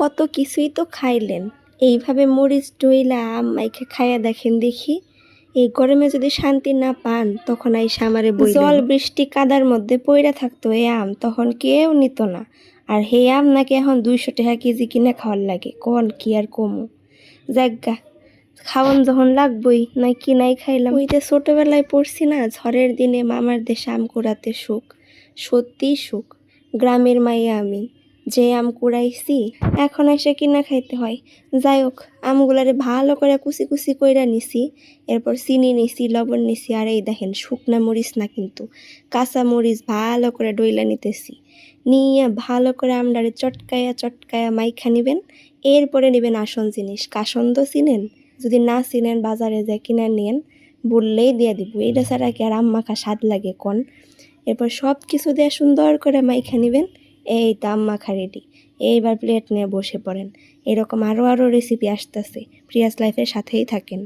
কত কিছুই তো খাইলেন। এইভাবে মরিচ ডইলা আম মাইখে খাইয়া দেখেন দেখি। এই গরমে যদি শান্তি না পান তখন এই সামারে জল বৃষ্টি কাদার মধ্যে পইরা থাকতো এই আম তখন কেউ নিত না। আর হে আম নাকি এখন দুইশো টাকা কেজি কিনে খাওয়ার লাগে কন কি আর কমু। যাজ্ঞা খাওয়ান যখন লাগবই নাই কি নাই খাইলাম। ওই যে ছোটবেলায় পড়ছি না ঝড়ের দিনে মামার দেশে আম কুড়াতে সুখ। সত্যিই সুখ। গ্রামের মাইয়া আমি। যে আম কুড়াইছি, এখন এসে কিনা খাইতে হয়? যাই হোক, আমগুলারে ভালো করে কুচি কুচি কইরা নিছি, এরপর চিনি নিছি, লবণ নিছি, আর এই দেখেন শুকনা মরিচ না কিন্তু, কাঁচা মরিচ ভালো করে ডইলা নিতেছি। নিয়ে ভালো করে আমডারে চটকায়া চটকায়া মাইখা নিবেন, এরপরে নেবেন আসন জিনিস। কাসন্দ চিনেন? যদি না চিনেন, বাজারে যায় কিনা নেন, বললেই দিয়ে দিব। এটা ছাড়া কি আর আম মাখা স্বাদ লাগে কোন? এরপর সব কিছু দিয়ে সুন্দর করে মাইখা নিবেন এই তো আম মাখা রেডি এইবার প্লেট নিয়ে বসে পড়েন। এরকম আরও আরও রেসিপি আসতেছে। প্রিয়াস লাইফের সাথেই থাকেন।